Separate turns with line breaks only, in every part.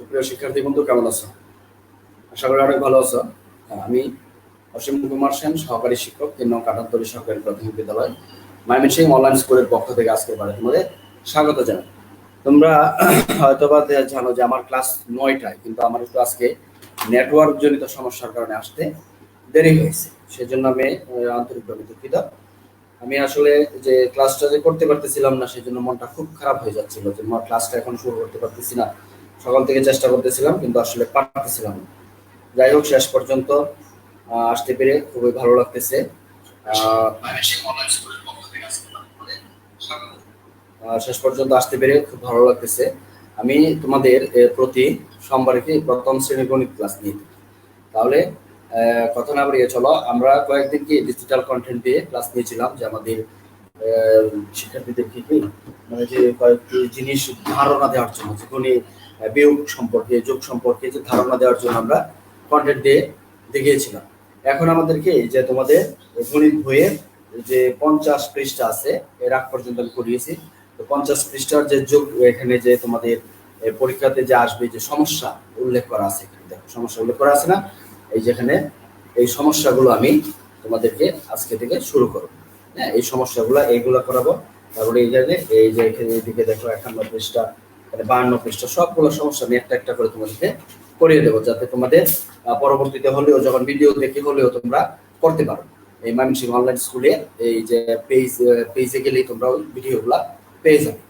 সুপ্রিয় শিক্ষার্থী, বন্ধু, কেমন আছো? আশা করি অনেক ভালো আছো। আমি অসীম কুমার সেন, সহকারী শিক্ষক, তিন নং কাটাত্তরী সরকারি প্রাথমিক বিদ্যালয়, ময়মনসিং অনলাইন স্কুলের পক্ষ থেকে আজকে বারে তোমাদের স্বাগত জানাই। তোমরা হয়তোবা জানো যে আমার ক্লাস নয়টায়, কিন্তু আমার একটু আজকে নেটওয়ার্ক জনিত সমস্যার কারণে আসতে দেরি হয়েছে। সেজন্য আমি আন্তরিকভাবে দুঃখিত। আমি আসলে যে ক্লাসটা যে করতে পারতেছিলাম না, সেজন্য মনটা খুব খারাপ হয়ে যাচ্ছিল যে আমার ক্লাসটা এখন শুরু করতে পারতেছি না। সকাল থেকে চেষ্টা করতেছিলাম কিন্তু আসলে পারতেছিলাম না। যাই হোক শেষ পর্যন্ত আসতে পেরে খুবই ভালো লাগতেছে। শেষ পর্যন্ত আসতে পেরে খুব ভালো লাগতেছে। আমি তোমাদের প্রতি সোমবারে কি প্রথম শ্রেণির গণিত ক্লাস থাকি। তাহলে কথা না বাড়িয়ে চলো আমরা কয়েকদিন কি ডিজিটাল কন্টেন্ট দিয়ে ক্লাস নিয়েছিলাম যে আমাদের আহ, শিক্ষার্থীদেরকে কি মানে যে কয়েকটি জিনিস ধারণা দেওয়ার জন্য যে গণিত বিয়োগ সম্পর্কে, যোগ সম্পর্কে যে ধারণা দেওয়ার জন্য আমরা কন্টেন্ট দিয়ে দেখিয়েছিলাম। এখন আমাদেরকে যে তোমাদের গণিত বইয়ের যে পঞ্চাশ পৃষ্ঠা আছে, এর আগ পর্যন্ত আমি করিয়েছি তো পঞ্চাশ পৃষ্ঠার যে যোগ, এখানে যে তোমাদের পরীক্ষাতে যে আসবে যে সমস্যা উল্লেখ করা আছে এখানে। দেখো, সমস্যা উল্লেখ করা আছে না? এই যেখানে এই সমস্যাগুলো আমি তোমাদেরকে আজকে থেকে শুরু করব। হ্যাঁ এই সমস্যাগুলো এইগুলো করাবো। তারপরে এই জায়গায় এই যে এখানে এইদিকে দেখো একান্ন পৃষ্ঠা বাহান্ন পৃষ্ঠা, সবগুলো সমস্যা আমি একটা একটা করে তোমাদেরকে করিয়ে দেবো যাতে তোমাদের পরবর্তীতে হলেও যখন ভিডিও দেখে হলেও তোমরা করতে পারো। এই মানসিক অনলাইন স্কুলে এই যে পেজ পেজে গেলেই তোমরা ওই ভিডিওগুলা পেয়ে যাবে।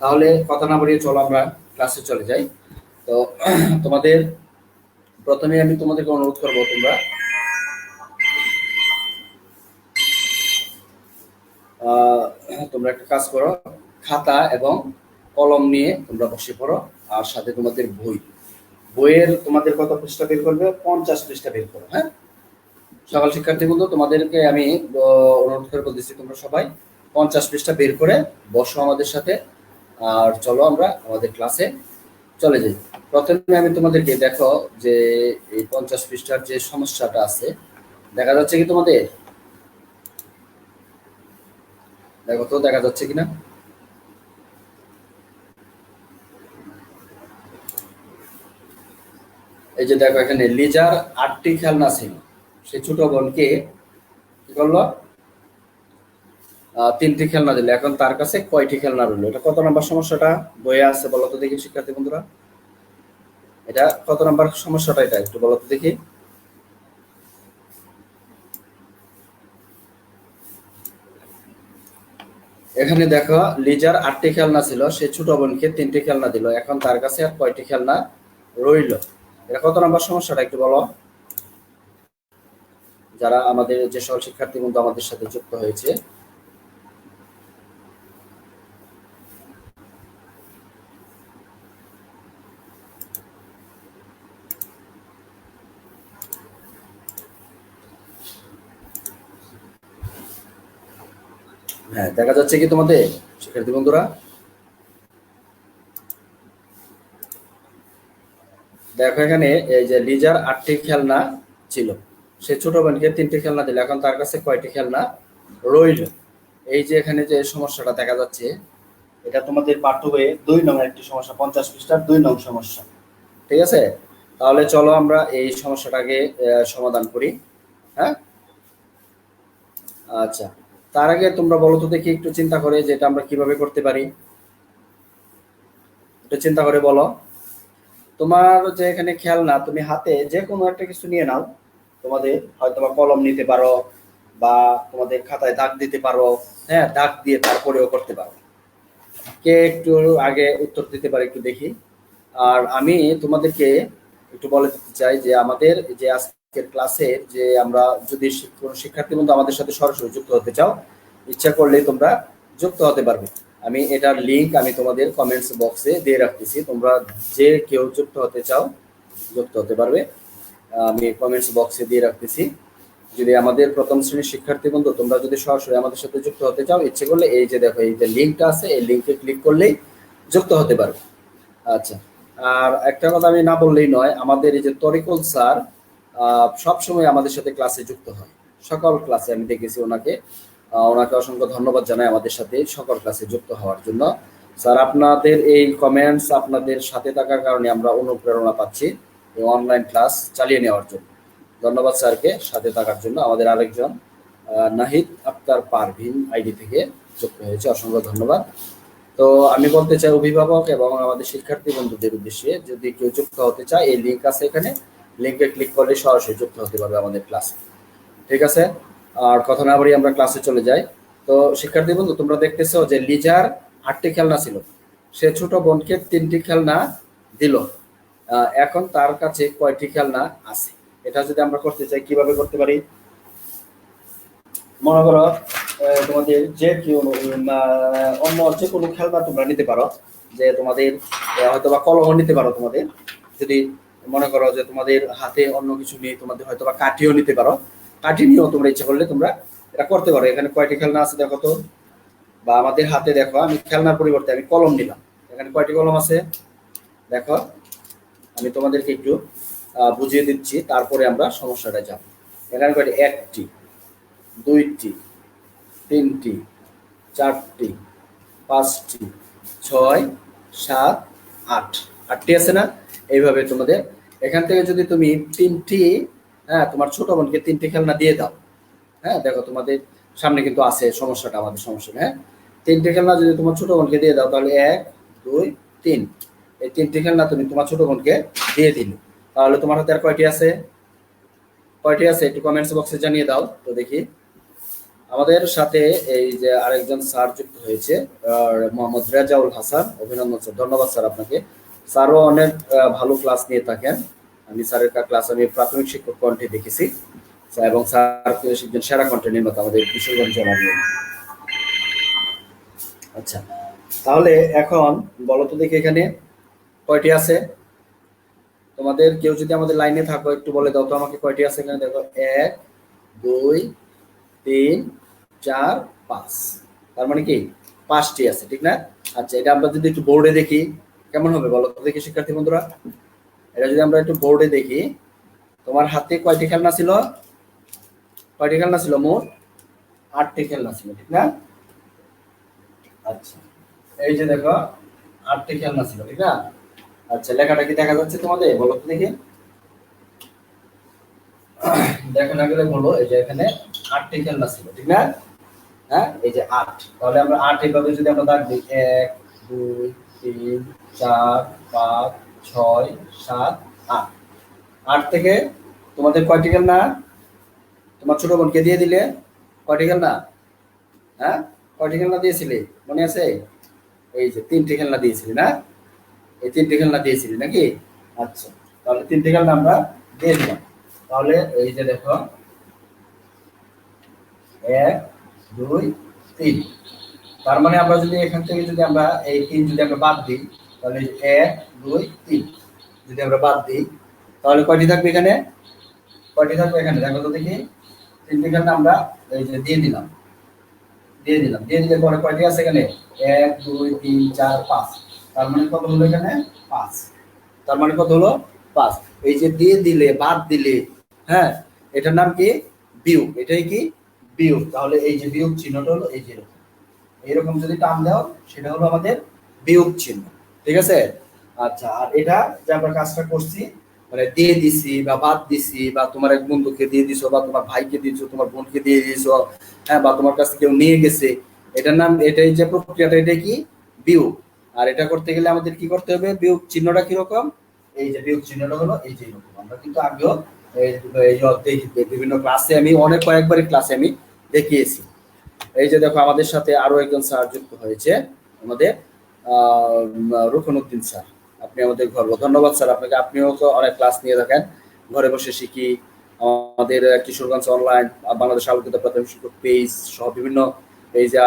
তাহলে কথা না বাড়িয়ে চলো আমরা ক্লাসে চলে যাই। তো, তোমাদের প্রথমে আমি তোমাদেরকে অনুরোধ করব তোমরা তোমরা একটা কাজ করো, খাতা এবং কলম নিয়ে তোমরা বসে পড়ো, আর সাথে তোমাদের বই। বইয়ের তোমাদের কত পৃষ্ঠা বের করবে? পঞ্চাশ পৃষ্ঠা বের করো হ্যাঁ? সকাল শিক্ষার্থী বন্ধু, তোমাদেরকে আমি অনুরোধ করে বলতেছি তোমরা সবাই, পঞ্চাশ পৃষ্ঠা বের করে বসো আমাদের সাথে, আর চলো আমরা আমাদের ক্লাসে চলে যাই। প্রথমে আমি তোমাদেরকে দেখো যে এই পঞ্চাশ পৃষ্ঠার যে সমস্যাটা আছে, দেখা যাচ্ছে কি তোমাদের? দেখো তো, দেখা যাচ্ছে কিনা? এই যে দেখো এখানে, লিজার আটটি খেলনা ছিল। সে ছোট বোনকে কি করল? তিনটি খেলনা দিল। এখন তার কাছে কয়টি খেলনা রইল? এটা কত নাম্বার সমস্যাটা? বইয়ে আছে, বলো তো দেখি, শিক্ষার্থী বন্ধুরা। এটা কত নাম্বার সমস্যাটা এটা? একটু বলো তো দেখি। এখানে দেখো, লিজার আটটি খেলনা ছিল সে ছোট বোনকে তিনটি খেলনা দিল। এখন তার কাছে আর কয়টি খেলনা রইল? এটা কত নাম্বার সমস্যাটা একটু বলো? যারা আমাদের যে সকল শিক্ষার্থী বন্ধু আমাদের সাথে যুক্ত হয়েছে। হ্যাঁ দেখা যাচ্ছে কি তোমাদের শিক্ষার্থী বন্ধুরা? দেখো এখানে এই যে লিজার আটটি খেলনা ছিল। সে ছোট বোনকে তিনটি খেলনা দিল। এখন তার কাছে কয়টি খেলনা রইল? এই যে এখানে যে সমস্যাটা দেখা যাচ্ছে, এটা তোমাদের পাঠ্য বইয়ে দুই নং একটি সমস্যা, পঞ্চাশ পৃষ্ঠার দুই নং সমস্যা। ঠিক আছে? তাহলে চলো আমরা এই সমস্যাটাকে সমাধান করি। হ্যাঁ? আচ্ছা। তার আগে তোমরা বলো তো দেখি একটু চিন্তা করে যে এটা আমরা কীভাবে করতে পারি। একটু চিন্তা করে বলো। তোমার যে এখানে খেয়াল না, তুমি হাতে যে কোনো একটা কিছু নিয়ে নাও। তোমাদের হয়তো কলম নিতে পারো বা তোমাদের খাতায় দাগ দিতে পারো হ্যাঁ দাগ দিয়ে তারপরেও করতে পারো। কে একটু আগে উত্তর দিতে পারে একটু দেখি। আর আমি তোমাদেরকে একটু বলে দিতে চাই যে আমাদের যে আজকের ক্লাসে যে আমরা যদি কোনো শিক্ষার্থী বন্ধু আমাদের সাথে সরাসরি যুক্ত হতে চাও, ইচ্ছা করলেই তোমরা যুক্ত হতে পারবে। আমি এটার লিংক আমি তোমাদের কমেন্টস বক্সে দিয়ে রাখতেছি। তোমরা যে কেউ যুক্ত হতে চাও, যুক্ত হতে পারবে। আমি কমেন্টস বক্সে দিয়ে রাখতেছি। যদি আমাদের প্রথম শ্রেণির শিক্ষার্থী বন্ধু, তোমরা যদি সরাসরি আমাদের সাথে যুক্ত হতে চাও, ইচ্ছে করলে এই যে দেখো, এই যে লিঙ্কটা আছে, এই লিঙ্কে ক্লিক করলেই যুক্ত হতে পারবে আচ্ছা আর একটা কথা আমি না বললেই নয়, আমাদের এই যে তরিকুল স্যার সবসময় আমাদের সাথে ক্লাসে যুক্ত হয়। সকল ক্লাসে আমি দেখেছি ওনাকে। ওনাকে অসংখ্য ধন্যবাদ জানাই আমাদের সাথে সকল ক্লাসে যুক্ত হওয়ার জন্য। স্যার, আপনাদের এই কমেন্টস আপনাদের সাথে থাকার কারণে আমরা অনুপ্রেরণা পাচ্ছি এই অনলাইন ক্লাস চালিয়ে নেওয়ার জন্য। ধন্যবাদ স্যারকে সাথে থাকার জন্য। আমাদের আরেকজন নাহিদ আক্তার পারভিন আইডি থেকে যুক্ত হয়েছে। অসংখ্য ধন্যবাদ। তো আমি বলতে চাই, অভিভাবক এবং আমাদের শিক্ষার্থী বন্ধুদের উদ্দেশ্যে, যদি কেউ যুক্ত হতে চায়, এই লিঙ্ক আছে এখানে। লিঙ্কে ক্লিক করলে সরাসরি যুক্ত হতে পারবে আমাদের ক্লাসে ঠিক আছে? আর কথা না বাড়ি আমরা ক্লাসে চলে যাই। তো শিক্ষার্থী বন্ধু, তোমরা দেখতেছো যে লিজার আটটি খেলনা ছিল। সে ছোট বোনকে তিনটি খেলনা দিল। এখন তার কাছে কয়টি খেলনা আছে? এটা যদি আমরা করতে চাই, কীভাবে করতে পারি? মনে করো তোমাদের যে অন্য যে কোনো খেলনা তোমরা নিতে পারো, যে তোমাদের হয়তো বা কলম নিতে পারো তোমাদের। যদি মনে করো যে তোমাদের হাতে অন্য কিছু নেই, তোমাদের হয়তো বা কাঠিও নিতে পারো। নিয়েও তোমরা ইচ্ছা করলে তোমরা এটা করতে পারো। এখানে কয়টি খেলনা আছে দেখো তো? বা আমাদের হাতে দেখো, আমি খেলনার পরিবর্তে আমি কলম নিলাম। এখানে কয়টি কলম আছে? দেখো, আমি তোমাদেরকে একটু বুঝিয়ে দিচ্ছি, তারপরে আমরা সমস্যাটা যাব এখানে কয়টি? একটি, দুইটি, তিনটি, চারটি, পাঁচটি, ছয়, সাত, আট। আটটি আছে না? এইভাবে তোমাদের, এখান থেকে যদি তুমি তিনটি হ্যাঁ তোমার ছোট বোনকে তিনটে খেলনা দিয়ে দাও। হ্যাঁ দেখো তোমাদের সামনে কিন্তু আছে সমস্যাটা, আমাদের সমস্যা হ্যাঁ? তিনটে খেলনা যদি তোমার ছোট বোনকে দিয়ে দাও, তাহলে এক, দুই, তিন। এই তিনটে খেলনা তুমি তোমার ছোট বোনকে দিয়ে দিলে। তাহলে তোমার হাতে আর কয়টি আছে? কয়টি আছে? একটু কমেন্টস বক্সে জানিয়ে দাও তো দেখি। আমাদের সাথে এই যে আরেকজন স্যার যুক্ত হয়েছে মোহাম্মদ রেজাউল হাসান। অভিনন্দন, স্যার। ধন্যবাদ, স্যার, আপনাকে। স্যারও অনেক ভালো ক্লাস নিয়ে থাকেন। আমি স্যারের ক্লাস আমি প্রাথমিক শিক্ষক কণ্ঠে দেখেছি। এবং স্যার একজন সেরা কণ্ঠে নির্মাতা আমাদের কিশোরগঞ্জ জেলার। আচ্ছা তাহলে এখন বলো তো দেখি এখানে কয়টি আছে? তোমাদের কেউ যদি আমাদের লাইনে থাকো, একটু বলে দাও তো আমাকে কয়টি আছে এখানে, দেখো, এক, দুই, তিন, চার, পাঁচ। তার মানে কি? পাঁচটি আছে, ঠিক না? আচ্ছা এটা আমরা যদি একটু বোর্ডে দেখি, কেমন হবে বলো তো দেখি, শিক্ষার্থী বন্ধুরা? এটা যদি আমরা একটু বোর্ডে দেখি, তোমার হাতে কয়টি খেলনা ছিল? কয়টি খেলনা ছিল মোট? আটটি খেলনা ছিল, ঠিক না? আচ্ছা এই যে দেখো, আটটি খেলনা ছিল, ঠিক না? আচ্ছা লেখাটা কি দেখা যাচ্ছে তোমাদের? বলো তো দেখি। দেখা না গেলে বলো, এই যে এখানে আটটি খেলনা ছিল, ঠিক না? হ্যাঁ এই যে আট। তাহলে আমরা আট এভাবে যদি আমরা দাগ দিই, এক, দুই, তিন, চার, পাঁচ ছয়, সাত, আট। আট থেকে তোমাদের কয়টি খেলনা তোমার ছোট বোনকে দিয়ে দিলে? কয়টি খেলনা হ্যাঁ? কয়টি খেলনা দিয়েছিলে? মনে আছে? এই যে তিনটি খেলনা দিয়েছিলি না? এই তিনটি খেলনা দিয়েছিলি নাকি? আচ্ছা তাহলে তিনটি খেলনা আমরা দিয়ে দিলাম। তাহলে এই যে দেখো, এক, দুই, তিন। তার মানে আমরা যদি এখান থেকে যদি আমরা এই তিন যদি আমরা বাদ দিই, তাহলে এক দুই তিন। যদি আমরা বাদ দিই, তাহলে কয়টি থাকবে এখানে? কয়টি থাকবে এখানে? দেখো তো দেখি। তিনটি খেলনা আমরা এই যে দিয়ে দিলাম। দিয়ে দিলাম। দিয়ে দিলে পরে কয়টি আছে এখানে? এক, দুই, তিন, চার, পাঁচ। তার মানে কত হলো এখানে? পাঁচ। তার মানে কত হলো? পাঁচ। এই যে দিয়ে দিলে, বাদ দিলে হ্যাঁ এটার নাম কি? বিয়োগ। এটাই কি? বিয়োগ। তাহলে এই যে বিয়োগ চিহ্নটা হলো এই যে এরকম যদি টান দাও, সেটা হলো আমাদের বিয়োগ চিহ্ন। ঠিক আছে? আচ্ছা আর এটা যে আমরা কাজটা করছি মানে দিয়ে দিছি বা বাদ দিছি বা তোমার এক বন্ধুকে দিয়ে দিছো বা তোমার ভাইকে দিয়েছ তোমার বোনকে দিয়ে দিয়েছ হ্যাঁ বা তোমার কাছ কেউ নিয়ে গেছে, এটার নাম, এটাই যে প্রক্রিয়াটা, এটা কি? বিয়োগ। আর এটা করতে গেলে আমাদের কি করতে হবে? বিয়োগ চিহ্নটা কীরকম? এই যে বিয়োগ চিহ্নটা হলো এই যে এরকম। আমরা কিন্তু আগেও বিভিন্ন ক্লাসে আমি, অনেক কয়েকবারই ক্লাসে আমি দেখিয়েছি। এই যে দেখো, আমাদের সাথে আরও একজন স্যার যুক্ত হয়েছে, আমাদের, আহ রুকন উদ্দিন স্যার। আপনি আমাদের গর্ব ধন্যবাদ, স্যার। আপনাকে, আপনিও তো অনেক ক্লাস নিয়ে থাকেন। ঘরে বসে শিখি। আমাদের কিশোরগঞ্জ অনলাইন বাংলাদেশ আলোকিত প্রাথমিক শিক্ষক পেজ সহ বিভিন্ন এই যে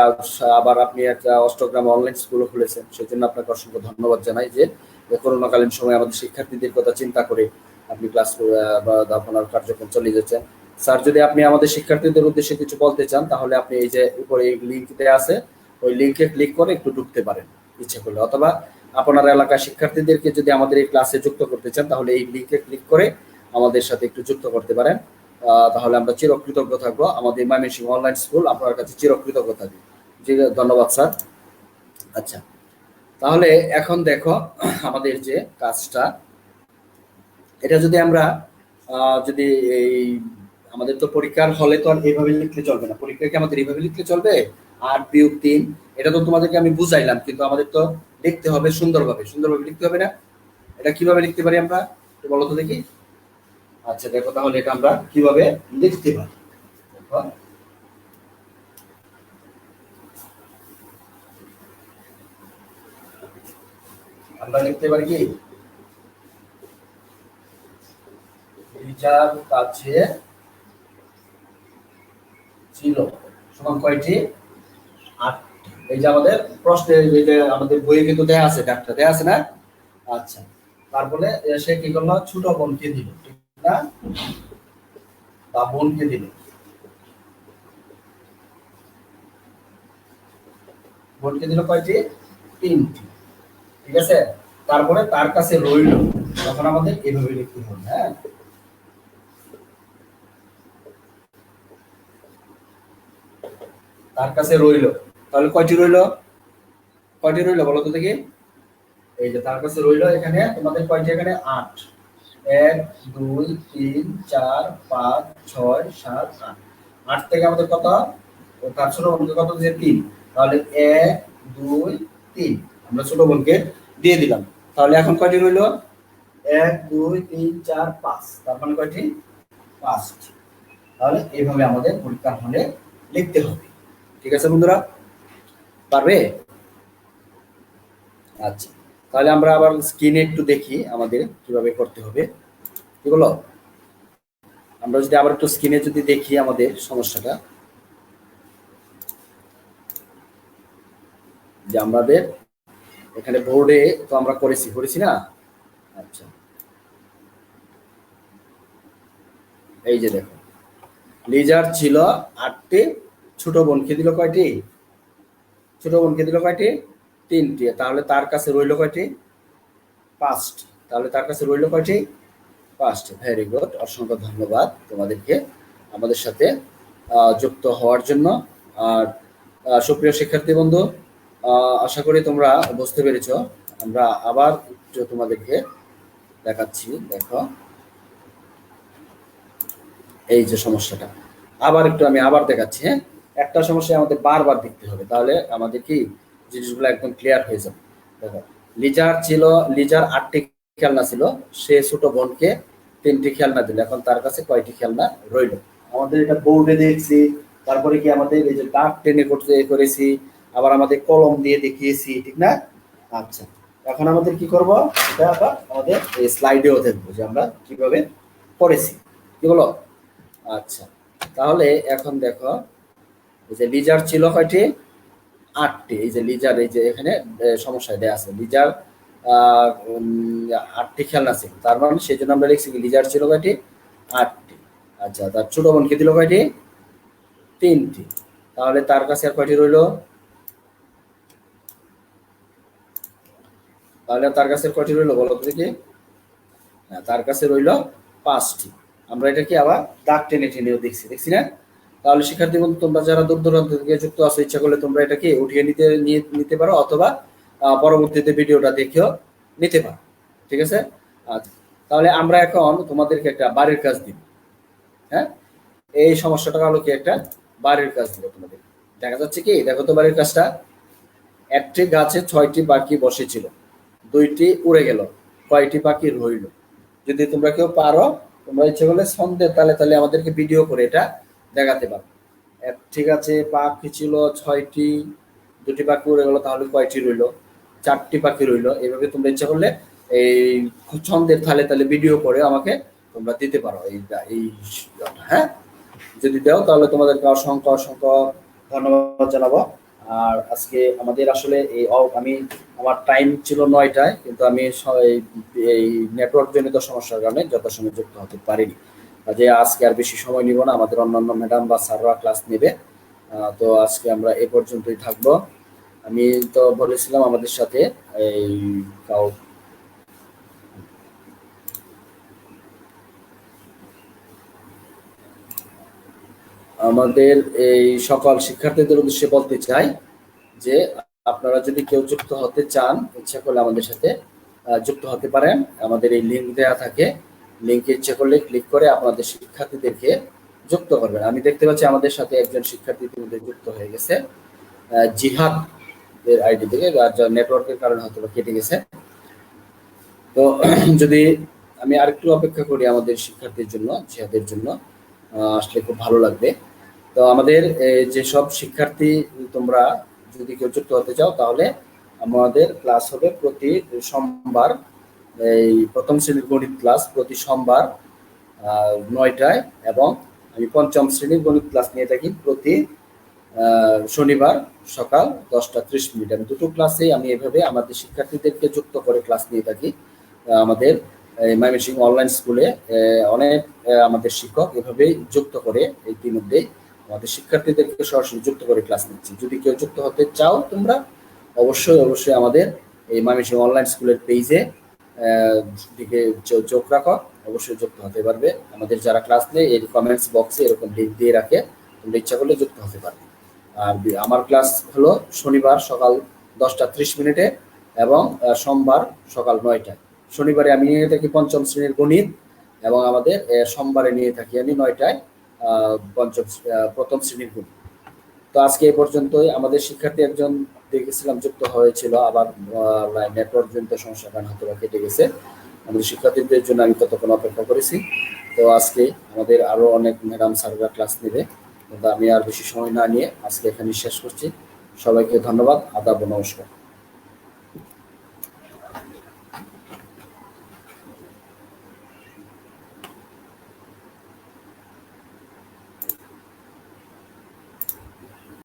আবার আপনি একটা অষ্টগ্রাম অনলাইন স্কুলও খুলেছেন। সেজন্য আপনাকে অসংখ্য ধন্যবাদ জানাই যে করোনাকালীন সময় আমাদের শিক্ষার্থীদের কথা চিন্তা করে আপনি ক্লাস আপনার কার্যক্রম চালিয়ে যাচ্ছেন। স্যার, যদি আপনি আমাদের শিক্ষার্থীদের উদ্দেশ্যে কিছু বলতে চান, তাহলে আপনি এই যে উপরে এই দেওয়া আছে, ওই লিঙ্কে ক্লিক করে একটু ঢুকতে পারেন, ইচ্ছে করলে। অথবা আপনার এলাকার শিক্ষার্থীদেরকে যদি আমাদের এই ক্লাসে যুক্ত করতে চান, তাহলে এই লিঙ্কে ক্লিক করে আমাদের সাথে একটু যুক্ত করতে পারেন। তাহলে আমরা চিরকৃতজ্ঞ থাকব। আমাদের ময়মনসিংহ অনলাইন স্কুল আপনার কাছে চিরকৃতজ্ঞ থাকবে। জি, ধন্যবাদ, স্যার। আচ্ছা তাহলে এখন দেখো আমাদের যে কাজটা। এটা যদি আমরা যদি এই আমাদের তো পরীক্ষার হলে তো আর এইভাবে লিখলে চলবে না। পরীক্ষায় কি আমাদের এইভাবে লিখলে চলবে? আট বিয়োগ তিন, এটা তো তোমাদেরকে আমি বুঝাইলাম, কিন্তু আমাদের তো লিখতে হবে সুন্দরভাবে। সুন্দরভাবে লিখতে হবে না? এটা কীভাবে লিখতে পারি আমরা? বলো তো দেখি। আচ্ছা দেখো তাহলে এটা আমরা কীভাবে লিখতে পারি? আমরা লিখতে পারি কি? রিজার কাছে ছিল সমান কয়টি? এই যে আমাদের প্রশ্নে আমাদের বইয়ে কিন্তু দেয়া আছে, ডাক্তার দেয়া আছে না? আচ্ছা। তারপরে সে কি করল? ছোট বোনকে দিল না? বা বোনকে দিল। বোনকে দিল কয়টি? তিনটি। ঠিক আছে? তারপরে তার কাছে রইল। তখন আমাদের এভাবে লিখতে হবে হ্যাঁ? তার কাছে রইল। তাহলে কয়টি রইল? কয়টি রইল বলো তো দেখি। এই যে তার কাছে রইল এখানে তোমাদের কয়টি? এখানে আট। এক, দুই, তিন, চার, পাঁচ, ছয়, সাত, আট। আট থেকে আমাদের কত? তার ছোট বোনকে কত দিয়েছে? তিন। তাহলে এক, দুই, তিন। আমরা ছোট বোনকে দিয়ে দিলাম। তাহলে এখন কয়টি রইল? এক, দুই, তিন, চার, পাঁচ। তার মানে কয়টি? পাঁচটি। তাহলে এইভাবে আমাদের পরীক্ষার হলে লিখতে হবে। ঠিক আছে বন্ধুরা? পারবে? আচ্ছা তাহলে আমরা আবার স্ক্রিনে একটু দেখি আমাদের কীভাবে করতে হবে। কি বলো? আমরা যদি আবার একটু স্ক্রিনে যদি দেখি আমাদের সমস্যাটা। যে আমাদের এখানে বোর্ডে তো আমরা করেছি করেছি না? আচ্ছা। এই যে দেখো লিজার ছিল আটটি, ছোট বোনকে দিল কয়টি? ছোট বোনকে দিল কয়টি? তিনটি। তাহলে তার কাছে রইল কয়টি? পাঁচটি। তাহলে তার কাছে রইল কয়টি? পাঁচটি। ভেরি গুড অসংখ্য ধন্যবাদ তোমাদেরকে আমাদের সাথে যুক্ত হওয়ার জন্য। আর সুপ্রিয় শিক্ষার্থী বন্ধু আশা করি তোমরা বুঝতে পেরেছ। আমরা আবার একটু তোমাদেরকে দেখাচ্ছি। দেখো। এই যে সমস্যাটা। আবার একটু আমি আবার দেখাচ্ছি হ্যাঁ? একটা সমস্যা আমাদের বারবার দেখতে হবে। তাহলে আমাদের কি জিনিসগুলো একদম ক্লিয়ার হয়ে যাবে। দেখো, লিজার ছিল, লিজার আটটি খেলনা ছিল। সে ছোট বোনকে তিনটি খেলনা দিল। এখন তার কাছে কয়টি খেলনা রইল? আমাদের এটা বোর্ডে দেখছি, তারপরে কি আমাদের এই যে দাগ টেনে করতে করেছি, আবার আমাদের কলম দিয়ে দেখিয়েছি, ঠিক না? আচ্ছা এখন আমাদের কি করব? এটা আবার আমাদের এই স্লাইডেও দেখব যে আমরা কীভাবে করেছি। কি বলো? আচ্ছা তাহলে এখন দেখো এই যে লিজার ছিল কয়টি? আটটি। এই যে লিজার এই যে এখানে এ, সমস্যা দেয়া আছে। লিজার আটটি খেলনা ছিল। তার মানে সেই জন্য আমরা লিখছি লিজার ছিল কয়টি? আটটি। আচ্ছা তার ছোট বোনকে দিল কয়টি? তিনটি। তাহলে তার কাছে আর কয়টি রইল? তাহলে তার কাছে কয়টি রইল বলো তো দেখি? হ্যাঁ, তার কাছে রইল পাঁচটি। আমরা এটা কি আবার দাগ টেনে টেনেও দেখছি দেখছি না? তাহলে শিক্ষার্থী বন্ধু, তোমরা যারা দূর দূরান্ত থেকে যুক্ত আছো, ইচ্ছা করলে তোমরা এটাকে উঠিয়ে নিতে নিতে পারো অথবা পরবর্তীতে ভিডিওটা দেখেও নিতে পারো। ঠিক আছে? আচ্ছা তাহলে আমরা এখন তোমাদেরকে একটা বাড়ির কাজ দিব। হ্যাঁ? এই সমস্যাটা হলো কি একটা বাড়ির কাজ দিব তোমাদের। দেখা যাচ্ছে কি, দেখো তো বাড়ির কাজটা। একটি গাছে ছয়টি পাখি বসেছিল, দুইটি উড়ে গেল, কয়টি পাখি রইল। যদি তোমরা কেউ পারো, তোমরা ইচ্ছে করলে সন্ধ্যের তাহলে তাহলে আমাদেরকে ভিডিও করে এটা দেখাতে পারো এক ঠিক আছে, পাখি ছিল ছয়টি, দুটি পাখি উড়ে গেলো, তাহলে কয়টি রইল? চারটি পাখি রইল। এইভাবে তোমরা ইচ্ছা করলে এই ছন্দের তালে তালে ভিডিও করে আমাকে তোমরা দিতে পারো এই এই হ্যাঁ? যদি দাও, তাহলে তোমাদেরকে অসংখ্য অসংখ্য ধন্যবাদ জানাব। আর আজকে আমাদের আসলে এই আমি, আমার টাইম ছিল নয়টায়, কিন্তু আমি এই- এই নেটওয়ার্ক জনিত সমস্যার কারণে যথাসময় যুক্ত হতে পারিনি। কাজে আজকে আর বেশি সময় নিব না, আমাদের অন্যান্য ম্যাডাম বা স্যাররা ক্লাস নেবে। তো আজকে আমরা এ পর্যন্তই থাকব। আমি তো বলেছিলাম আমাদের সাথে, এই কাউ আমাদের এই সকল শিক্ষার্থীদের উদ্দেশ্যে বলতে চাই যে, আপনারা যদি কেউ যুক্ত হতে চান, ইচ্ছা করলে আমাদের সাথে যুক্ত হতে পারেন। আমাদের এই লিঙ্ক দেওয়া থাকে। লিঙ্কে ইচ্ছে করলে ক্লিক করে আপনাদের শিক্ষার্থীদেরকে যুক্ত করবেন। আমি দেখতে পাচ্ছি আমাদের সাথে একজন শিক্ষার্থী ইতিমধ্যে যুক্ত হয়ে গেছে। জিহাদ এর আইডি থেকে নেটওয়ার্কের কারণে হয়তো কেটে গেছে। তো, যদি আমি আরেকটু অপেক্ষা করি আমাদের শিক্ষার্থীর জন্য, জিহাদের জন্য আসলে খুব ভালো লাগবে। তো আমাদের এই যেসব শিক্ষার্থী তোমরা যদি কেউ যুক্ত হতে চাও, তাহলে আমাদের ক্লাস হবে প্রতি সোমবার এই প্রথম শ্রেণির গণিত ক্লাস প্রতি সোমবার নয়টায় এবং আমি পঞ্চম শ্রেণির গণিত ক্লাস নিয়ে থাকি প্রতি শনিবার সকাল দশটা ত্রিশ মিনিট। আমি দুটো ক্লাসে আমি এভাবে আমাদের শিক্ষার্থীদেরকে যুক্ত করে ক্লাস নিয়ে থাকি। আমাদের ময়মনসিংহ অনলাইন স্কুলে অনেক আমাদের শিক্ষক এভাবেই যুক্ত করে ইতিমধ্যে আমাদের শিক্ষার্থীদেরকে সরাসরি যুক্ত করে ক্লাস নিচ্ছি। যদি কেউ যুক্ত হতে চাও তোমরা, অবশ্যই অবশ্যই আমাদের এই ময়মনসিংহ অনলাইন স্কুলের পেজে দিকে চোখ রাখো, অবশ্যই যুক্ত হতে পারবে। আমাদের যারা ক্লাস নেই এর কমেন্টস বক্সে এরকম লিঙ্ক দিয়ে রাখে, তোমরা ইচ্ছা করলে যুক্ত হতে পারবে। আর আমার ক্লাস হলো শনিবার সকাল দশটা ত্রিশ মিনিটে এবং সোমবার সকাল নয়টায়। শনিবারে আমি নিয়ে থাকি পঞ্চম শ্রেণির গণিত এবং আমাদের সোমবারে নিয়ে থাকি আমি নয়টায় পঞ্চম প্রথম শ্রেণির গণিত। তো আজকে এ পর্যন্তই। আমাদের শিক্ষার্থী একজন দেখেছিলাম যুক্ত হয়েছিল, আবার নেটওয়ার্ক জনিত সমস্যা কারণ হয়তো বা কেটে গেছে। আমাদের শিক্ষার্থীদের জন্য আমি ততক্ষণ অপেক্ষা করেছি। তো আজকে আমাদের আরও অনেক ম্যাডাম স্যাররা ক্লাস নেবে। কিন্তু আমি আর বেশি সময় না নিয়ে আজকে এখানে শেষ করছি। সবাইকে ধন্যবাদ, আদাব, নমস্কার।